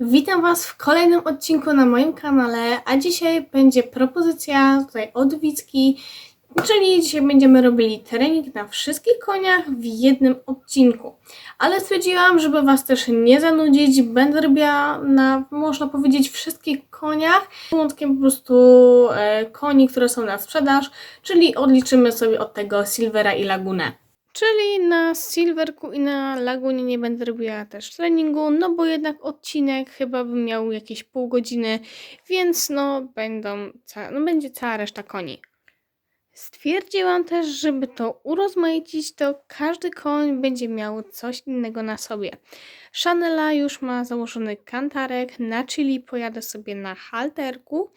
Witam Was w kolejnym odcinku na moim kanale, a dzisiaj będzie propozycja tutaj od Wicki, czyli dzisiaj będziemy robili trening na wszystkich koniach w jednym odcinku. Ale stwierdziłam, żeby Was też nie zanudzić, będę robiła na, można powiedzieć, wszystkich koniach, wyłączkiem po prostu e, koni, które są na sprzedaż, czyli odliczymy sobie od tego Silvera i Lagunę. Czyli na Silverku i na Lagunie nie będę robiła też treningu, no bo jednak odcinek chyba bym miał jakieś pół godziny, więc no będą, no będzie cała reszta koni. Stwierdziłam też, żeby to urozmaicić, to każdy koń będzie miał coś innego na sobie. Chanela już ma założony kantarek, na Chili pojadę sobie na halterku,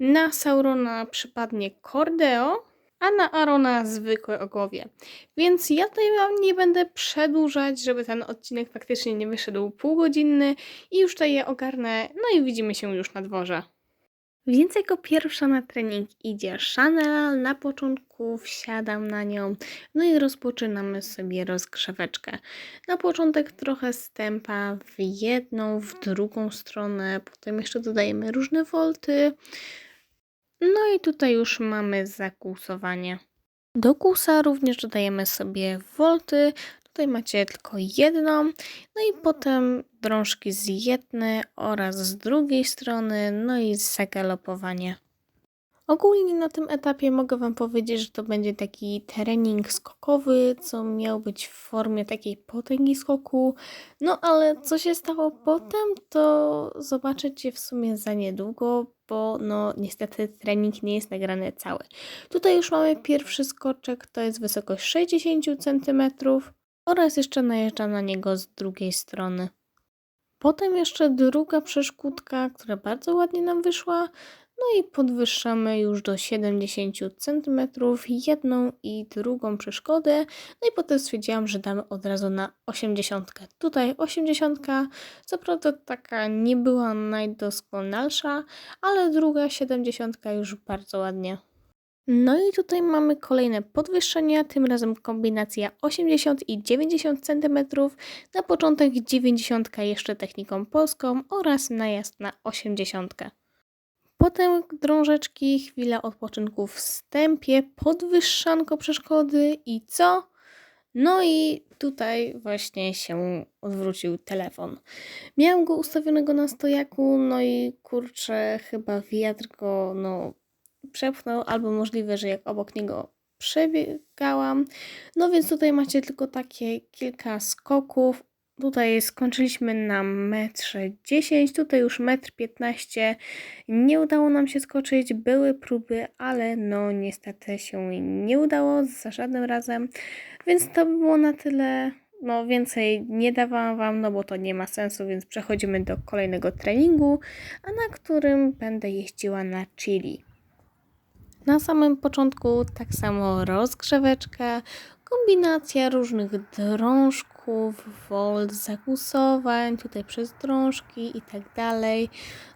na Saurona przypadnie Cordeo, a na Arona zwykłe ogowie. Więc ja tutaj wam nie będę przedłużać, żeby ten odcinek faktycznie nie wyszedł półgodzinny i już tutaj je ogarnę, no i widzimy się już na dworze. Więc jako pierwsza na trening idzie Chanel. Na początku wsiadam na nią, no i rozpoczynamy sobie rozgrzeweczkę. Na początek trochę stępa w jedną, w drugą stronę, potem jeszcze dodajemy różne wolty. No i tutaj już mamy zakłusowanie. Do kłusa również dodajemy sobie wolty. Tutaj macie tylko jedną. No i potem drążki z jednej oraz z drugiej strony. No i zagalopowanie. Ogólnie na tym etapie mogę Wam powiedzieć, że to będzie taki trening skokowy, co miał być w formie takiej potęgi skoku. No ale co się stało potem, to zobaczycie w sumie za niedługo, bo no niestety trening nie jest nagrany cały. Tutaj już mamy pierwszy skoczek, to jest wysokość 60 cm oraz jeszcze najeżdżam na niego z drugiej strony. Potem jeszcze druga przeszkódka, która bardzo ładnie nam wyszła. No i podwyższamy już do 70 cm jedną i drugą przeszkodę. No i potem stwierdziłam, że damy od razu na 80. Tutaj 80, co prawda taka nie była najdoskonalsza, ale druga 70 już bardzo ładnie. No i tutaj mamy kolejne podwyższenia, tym razem kombinacja 80 i 90 cm, na początek 90 jeszcze techniką polską oraz najazd na 80. Potem drążeczki, chwila odpoczynku w wstępie, podwyższanko przeszkody i co? No i tutaj właśnie się odwrócił telefon. Miałam go ustawionego na stojaku, no i kurczę, chyba wiatr go no, przepchnął, albo możliwe, że jak obok niego przebiegałam. No więc tutaj macie tylko takie kilka skoków. Tutaj skończyliśmy na metrze 10, tutaj już metr 15. Nie udało nam się skoczyć, były próby, ale no niestety się nie udało za żadnym razem. Więc to by było na tyle. No więcej nie dawałam Wam, no bo to nie ma sensu, więc przechodzimy do kolejnego treningu, a na którym będę jeździła na chili. Na samym początku tak samo rozgrzeweczka, kombinacja różnych drążków, volt, zagłusowań, tutaj przez drążki i tak dalej.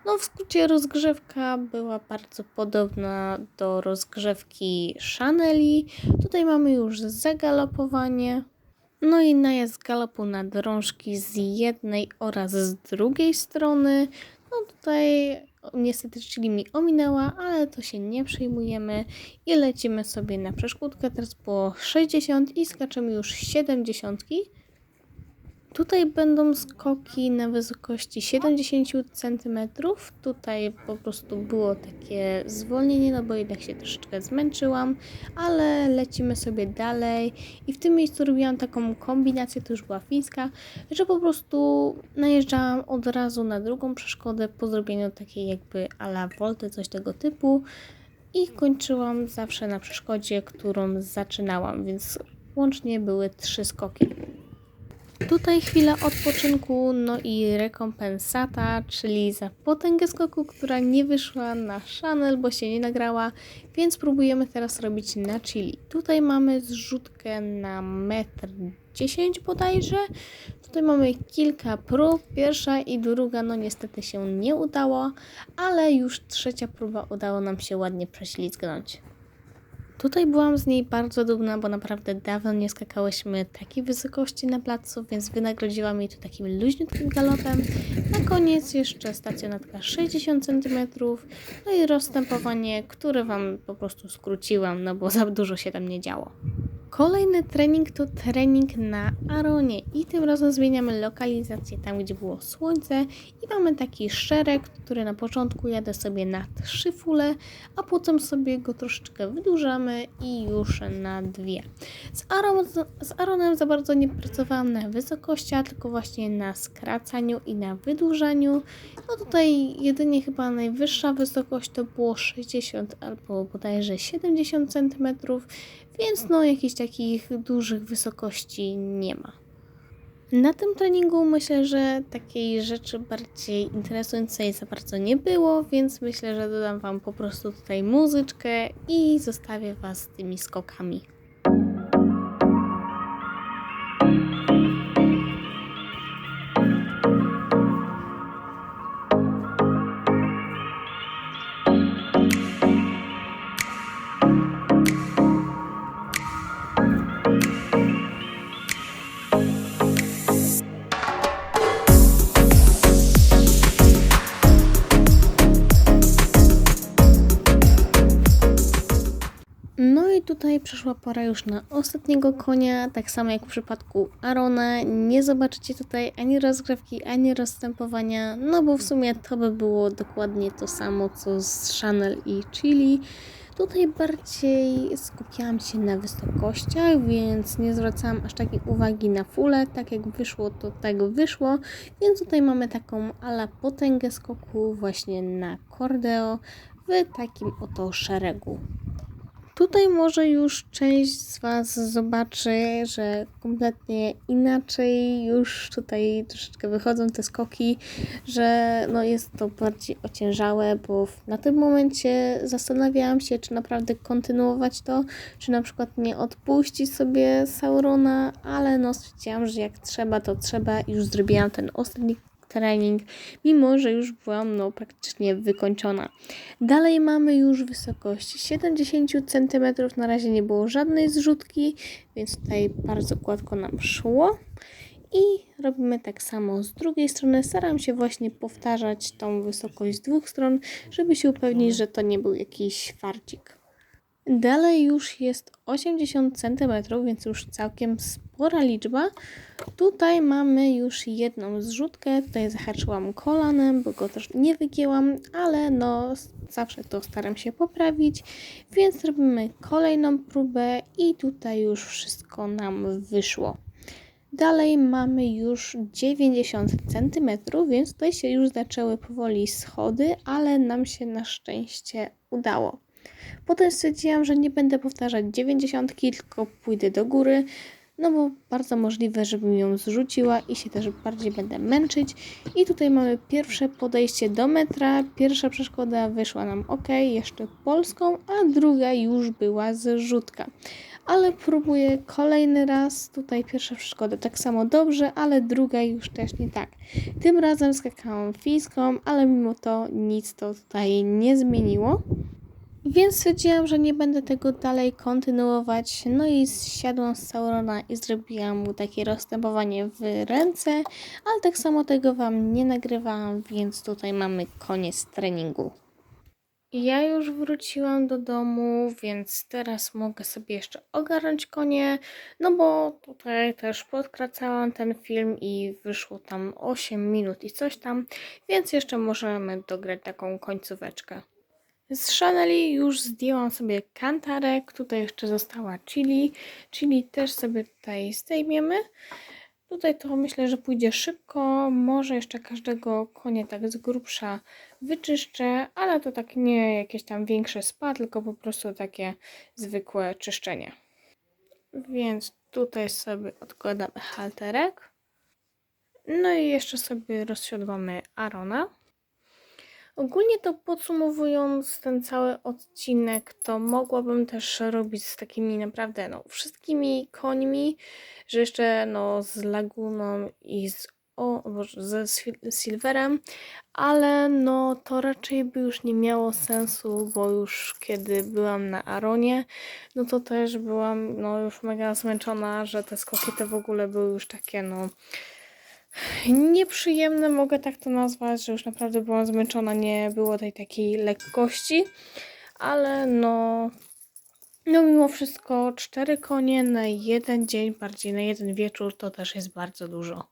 No w skrócie rozgrzewka była bardzo podobna do rozgrzewki Chaneli. Tutaj mamy już zagalopowanie. No i najazd galopu na drążki z jednej oraz z drugiej strony. No tutaj niestety czyli mi ominęła, ale to się nie przejmujemy i lecimy sobie na przeszkódkę. Teraz było 60 i skaczemy już 70. Tutaj będą skoki na wysokości 70 cm. Tutaj po prostu było takie zwolnienie, no bo jednak się troszeczkę zmęczyłam, ale lecimy sobie dalej. I w tym miejscu robiłam taką kombinację, to już była fińska, że po prostu najeżdżałam od razu na drugą przeszkodę po zrobieniu takiej jakby ala volty, coś tego typu. I kończyłam zawsze na przeszkodzie, którą zaczynałam, więc łącznie były trzy skoki. Tutaj chwila odpoczynku, no i rekompensata, czyli za potęgę skoku, która nie wyszła na Chanel, bo się nie nagrała, więc próbujemy teraz robić na chili. Tutaj mamy zrzutkę na metr 10 bodajże. Tutaj mamy kilka prób. Pierwsza i druga, no niestety się nie udało, ale już trzecia próba udało nam się ładnie prześlizgnąć. Tutaj byłam z niej bardzo dumna, bo naprawdę dawno nie skakałyśmy takiej wysokości na placu, więc wynagrodziła mi to takim luźniutkim galopem. Na koniec jeszcze stacjonatka 60 cm, no i rozstępowanie, które Wam po prostu skróciłam, no bo za dużo się tam nie działo. Kolejny trening to trening na Aronie i tym razem zmieniamy lokalizację tam, gdzie było słońce i mamy taki szereg, który na początku jadę sobie na trzy fule, a potem sobie go troszeczkę wydłużamy i już na dwie. Z, Aron, z Aronem za bardzo nie pracowałam na wysokościach, tylko właśnie na skracaniu i na wydłużaniu. No tutaj jedynie chyba najwyższa wysokość to było 60 albo bodajże 70 cm, więc no jakichś takich dużych wysokości nie ma. Na tym treningu myślę, że takiej rzeczy bardziej interesującej za bardzo nie było, więc myślę, że dodam Wam po prostu tutaj muzyczkę i zostawię Was z tymi skokami. Tutaj przyszła pora już na ostatniego konia, tak samo jak w przypadku Arona. Nie zobaczycie tutaj ani rozgrzewki, ani rozstępowania, no bo w sumie to by było dokładnie to samo co z Chanel i Chili. Tutaj bardziej skupiałam się na wysokościach, więc nie zwracałam aż takiej uwagi na fulę. Tak jak wyszło, to tak wyszło. Więc tutaj mamy taką ala potęgę skoku właśnie na cordeo w takim oto szeregu. Tutaj może już część z Was zobaczy, że kompletnie inaczej już tutaj troszeczkę wychodzą te skoki, że no jest to bardziej ociężałe, bo na tym momencie zastanawiałam się, czy naprawdę kontynuować to, czy na przykład nie odpuścić sobie Saurona, ale no stwierdziłam, że jak trzeba, to trzeba i już zrobiłam ten ostatni trening, mimo że już byłam no praktycznie wykończona. Dalej mamy już wysokość 70 cm. Na razie nie było żadnej zrzutki, więc tutaj bardzo gładko nam szło. I robimy tak samo z drugiej strony. Staram się właśnie powtarzać tą wysokość z dwóch stron, żeby się upewnić, że to nie był jakiś farcik. Dalej już jest 80 cm, więc już całkiem spora liczba. Tutaj mamy już jedną zrzutkę. Tutaj zahaczyłam kolanem, bo go też nie wygięłam, ale no zawsze to staram się poprawić. Więc robimy kolejną próbę i tutaj już wszystko nam wyszło. Dalej mamy już 90 cm, więc tutaj się już zaczęły powoli schody, ale nam się na szczęście udało. Potem stwierdziłam, że nie będę powtarzać 90, tylko pójdę do góry, no bo bardzo możliwe, żebym ją zrzuciła i się też bardziej będę męczyć. I tutaj mamy pierwsze podejście do metra. Pierwsza przeszkoda wyszła nam ok, jeszcze polską, a druga już była zrzutka. Ale próbuję kolejny raz. Tutaj pierwsza przeszkoda tak samo dobrze, ale druga już też nie tak. Tym razem skakałam fińską, ale mimo to nic to tutaj nie zmieniło. Więc stwierdziłam, że nie będę tego dalej kontynuować. No i zsiadłam z Saurona i zrobiłam mu takie rozstępowanie w ręce, ale tak samo tego Wam nie nagrywałam, więc tutaj mamy koniec treningu. Ja już wróciłam do domu, więc teraz mogę sobie jeszcze ogarnąć konie, no bo tutaj też podkracałam ten film i wyszło tam 8 minut i coś tam, więc jeszcze możemy dograć taką końcóweczkę. Z Chaneli już zdjęłam sobie kantarek, tutaj jeszcze została chili, chili też sobie tutaj zdejmiemy. Tutaj to myślę, że pójdzie szybko, może jeszcze każdego konia tak z grubsza wyczyszczę, ale to tak nie jakieś tam większe spa, tylko po prostu takie zwykłe czyszczenie. Więc tutaj sobie odkładamy halterek. No i jeszcze sobie rozsiodłamy Arona. Ogólnie to podsumowując ten cały odcinek, to mogłabym też robić z takimi naprawdę no, wszystkimi końmi, że jeszcze no, z laguną i z o, ze Sil- Silverem, ale no to raczej by już nie miało sensu, bo już kiedy byłam na Aronie, no to też byłam no już mega zmęczona, że te skoki w ogóle były już takie no nieprzyjemne, mogę tak to nazwać, że już naprawdę byłam zmęczona, nie było tej takiej lekkości, ale no no mimo wszystko cztery konie na jeden dzień, bardziej na jeden wieczór to też jest bardzo dużo.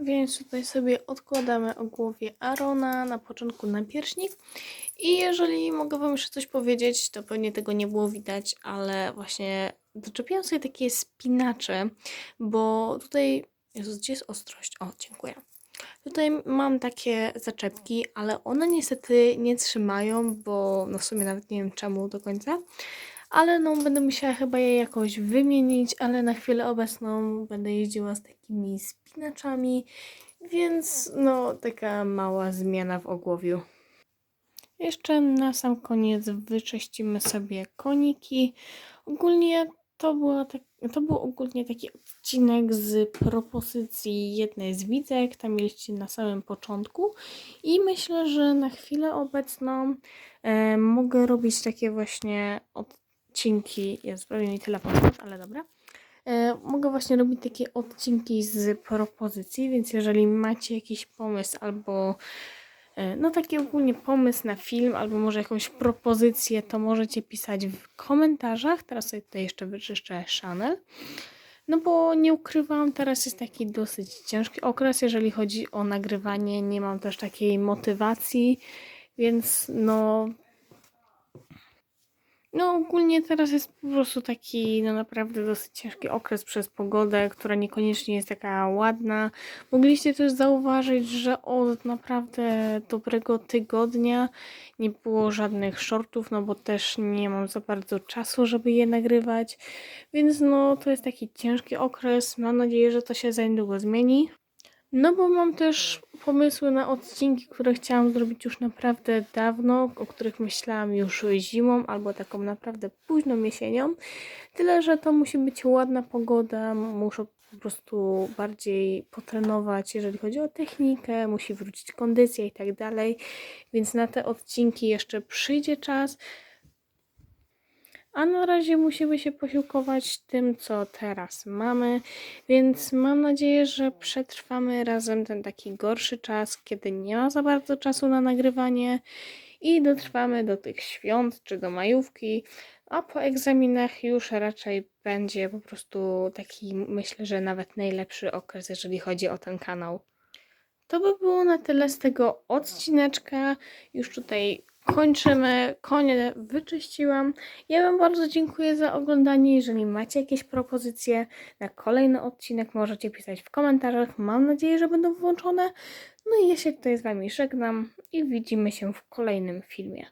Więc tutaj sobie odkładamy o głowie Arona na początku na pierśnik. I jeżeli mogę Wam jeszcze coś powiedzieć, to pewnie tego nie było widać, ale właśnie doczepiłam sobie takie spinacze, bo tutaj... Jezus, gdzie jest ostrość? O, dziękuję. Tutaj mam takie zaczepki, ale one niestety nie trzymają, bo no w sumie nawet nie wiem czemu do końca. Ale no będę musiała chyba je jakoś wymienić, ale na chwilę obecną będę jeździła z takimi spinaczami, więc no taka mała zmiana w ogłowiu. Jeszcze na sam koniec wyczyścimy sobie koniki. Ogólnie to, była tak, to był ogólnie taki odcinek z propozycji jednej z widzek. Tam mieliście na samym początku. I myślę, że na chwilę obecną e, mogę robić takie właśnie odcinki. Jest prawie mi telefon, ale dobra. E, mogę właśnie robić takie odcinki z propozycji, więc jeżeli macie jakiś pomysł albo no taki ogólnie pomysł na film albo może jakąś propozycję, to możecie pisać w komentarzach. Teraz sobie tutaj jeszcze wyczyszczę Chanel. No bo nie ukrywam, teraz jest taki dosyć ciężki okres, jeżeli chodzi o nagrywanie. Nie mam też takiej motywacji, więc no no ogólnie teraz jest po prostu taki no naprawdę dosyć ciężki okres przez pogodę, która niekoniecznie jest taka ładna. Mogliście też zauważyć, że od naprawdę dobrego tygodnia nie było żadnych shortów, no bo też nie mam za bardzo czasu, żeby je nagrywać. Więc no to jest taki ciężki okres. Mam nadzieję, że to się za niedługo zmieni. No bo mam też pomysły na odcinki, które chciałam zrobić już naprawdę dawno, o których myślałam już zimą albo taką naprawdę późną jesienią. Tyle, że to musi być ładna pogoda, muszę po prostu bardziej potrenować, jeżeli chodzi o technikę, musi wrócić kondycja i tak dalej. Więc na te odcinki jeszcze przyjdzie czas. A na razie musimy się posiłkować tym, co teraz mamy, więc mam nadzieję, że przetrwamy razem ten taki gorszy czas, kiedy nie ma za bardzo czasu na nagrywanie i dotrwamy do tych świąt czy do majówki, a po egzaminach już raczej będzie po prostu taki, myślę, że nawet najlepszy okres, jeżeli chodzi o ten kanał. To by było na tyle z tego odcineczka. Już tutaj kończymy. Konie wyczyściłam. Ja Wam bardzo dziękuję za oglądanie. Jeżeli macie jakieś propozycje na kolejny odcinek, możecie pisać w komentarzach. Mam nadzieję, że będą włączone. No i ja się tutaj z Wami żegnam i widzimy się w kolejnym filmie.